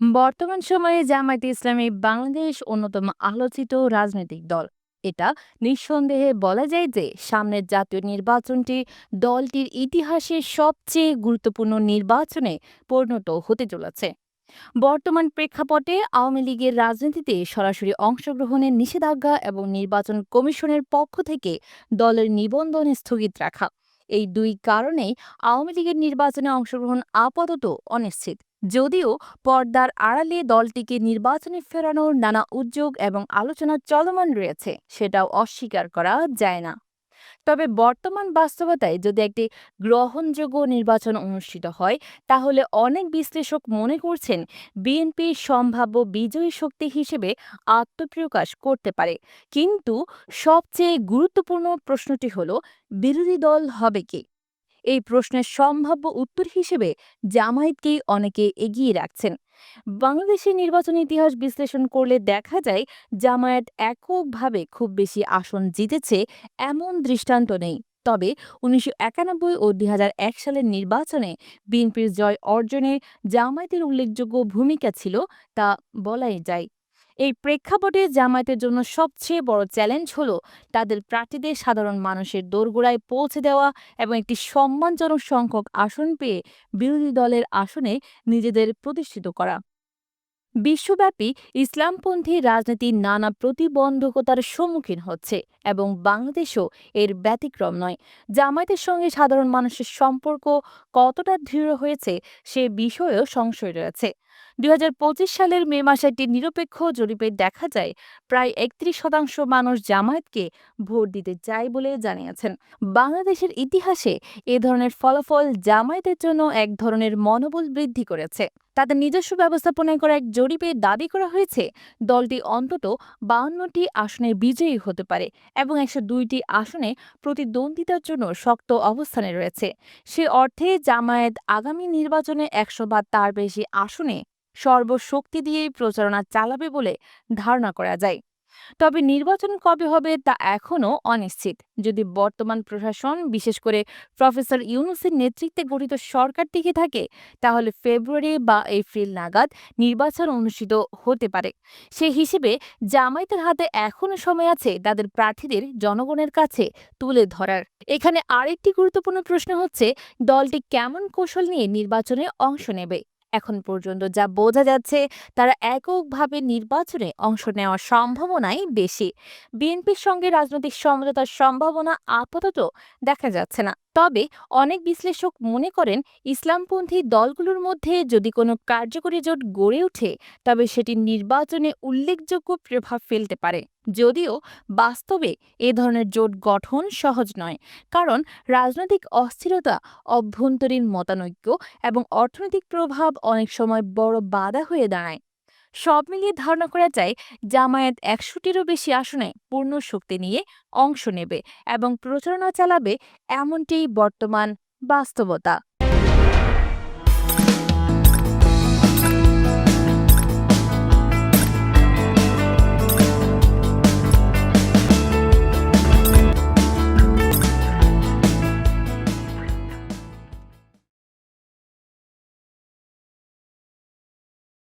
বর্তমান সময়ে জামায়াতে ইসলামী বাংলাদেশ অন্যতম আলোচিত রাজনৈতিক দল। এটা নিঃসন্দেহে বলা যায় যে, সামনের জাতীয় নির্বাচনটি দলটির ইতিহাসের সবচেয়ে গুরুত্বপূর্ণ নির্বাচনে পরিণত হতে চলেছে। বর্তমান প্রেক্ষাপটে আওয়ামী লীগের রাজনীতিতে সরাসরি অংশগ্রহণের নিষেধাজ্ঞা এবং নির্বাচন কমিশনের পক্ষ থেকে দলের নিবন্ধন স্থগিত রাখা। এই দুই কারণেই আওয়ামী লীগের নির্বাচনে অংশগ্রহণ আপাতত অনিশ্চিত। যদিও পর্দার আড়ালে দলটিকে নির্বাচনে ফেরানোর নানা উদ্যোগ এবং আলোচনা চলমান রয়েছে, সেটাও অস্বীকার করা যায় না। তবে বর্তমান বাস্তবতায় যদি একটি গ্রহণযোগ্য নির্বাচন অনুষ্ঠিত হয়, তাহলে অনেক বিশ্লেষক মনে করছেন বিএনপি সম্ভাব্য বিজয়ী শক্তি হিসেবে আত্মপ্রকাশ করতে পারে। কিন্তু সবচেয়ে গুরুত্বপূর্ণ প্রশ্নটি হলো, বিরোধী দল হবে কে? এই প্রশ্নের সম্ভাব্য উত্তর হিসেবে জামায়াতকেই অনেকে এগিয়ে রাখছেন। বাংলাদেশের নির্বাচন ইতিহাস বিশ্লেষণ করলে দেখা যায়, জামায়াত এককভাবে খুব বেশি আসন জিতেছে এমন দৃষ্টান্ত নেই। তবে উনিশশো একানব্বই ও দুই হাজার এক সালের নির্বাচনে বিএনপির জয় অর্জনে জামায়াতের উল্লেখযোগ্য ভূমিকা ছিল তা বলাই যায়। এই প্রেক্ষাপটে জামায়াতের জন্য সবচেয়ে বড় চ্যালেঞ্জ হলো তাদের প্রার্থীদের সাধারণ মানুষের দোরগোড়ায় পৌঁছে দেওয়া এবং একটি সম্মানজনক সংখ্যক আসন পেয়ে বিরোধী দলের আসনে নিজেদের প্রতিষ্ঠিত করা। বিশ্বব্যাপী ইসলামপন্থী রাজনীতি নানা প্রতিবন্ধকতার সম্মুখীন হচ্ছে এবং বাংলাদেশও এর ব্যতিক্রম নয়। জামায়াতের সঙ্গে সাধারণ মানুষের সম্পর্ক কতটা দৃঢ় হয়েছে সে বিষয়েও সংশয় রয়েছে। দুই হাজার পঁচিশ সালের মে মাসে একটি নিরপেক্ষ জরিপে দেখা যায়, প্রায় একত্রিশ শতাংশ মানুষ জামায়াতকে ভোট দিতে চায় বলে জানিয়েছেন। বাংলাদেশের ইতিহাসে এ ধরনের ফলাফল জামায়াতের জন্য এক ধরনের মনোবল বৃদ্ধি করেছে। তাদের নিজস্ব ব্যবস্থাপনায় করা এক জরিপে দাবি করা হয়েছে, দলটি অন্তত বাউন্নটি আসনে বিজয়ী হতে পারে এবং একশো দুইটি আসনে প্রতিদ্বন্দ্বিতার জন্য শক্ত অবস্থানে রয়েছে। সে অর্থে জামায়াত আগামী নির্বাচনে একশো বা তার বেশি আসনে সর্বশক্তি দিয়ে প্রচারণা চালাবে বলে ধারণা করা যায়। তবে নির্বাচন কবে হবে তা এখনও অনিশ্চিত। যদি বর্তমান প্রশাসন, বিশেষ করে প্রফেসর ইউনুসের নেতৃত্বে গঠিত সরকার টিকে থাকে, তাহলে ফেব্রুয়ারি বা এপ্রিল নাগাদ নির্বাচন অনুষ্ঠিত হতে পারে। সে হিসেবে জামায়াতের হাতে এখনও সময় আছে তাদের প্রার্থীদের জনগণের কাছে তুলে ধরার। এখানে আরেকটি গুরুত্বপূর্ণ প্রশ্ন হচ্ছে, দলটি কেমন কৌশল নিয়ে নির্বাচনে অংশ নেবে? এখন পর্যন্ত। যা বোঝা যাচ্ছে, তারা এককভাবে নির্বাচনে অংশ নেওয়ার সম্ভাবনাই বেশি। বিএনপির সঙ্গে রাজনৈতিক সমঝোতার সম্ভাবনা আপাতত দেখা যাচ্ছে না। তবে অনেক বিশ্লেষক মনে করেন ইসলামপন্থী দলগুলোর মধ্যে যদি কোনো কার্যকরী জোট গড়ে ওঠে, তবে সেটি নির্বাচনে উল্লেখযোগ্য প্রভাব ফেলতে পারে। যদিও বাস্তবে এ ধরনের জোট গঠন সহজ নয়, কারণ রাজনৈতিক অস্থিরতা, অভ্যন্তরীণ মতানৈক্য এবং অর্থনৈতিক প্রভাব অনেক সময় বড় বাধা হয়ে দাঁড়ায়। সব মিলিয়ে ধারণা করা যায়, জামায়াত একশোটিরও বেশি আসনে পূর্ণ শক্তি নিয়ে অংশ নেবে এবং প্রচারণা চালাবে এমনটি বর্তমান বাস্তবতা।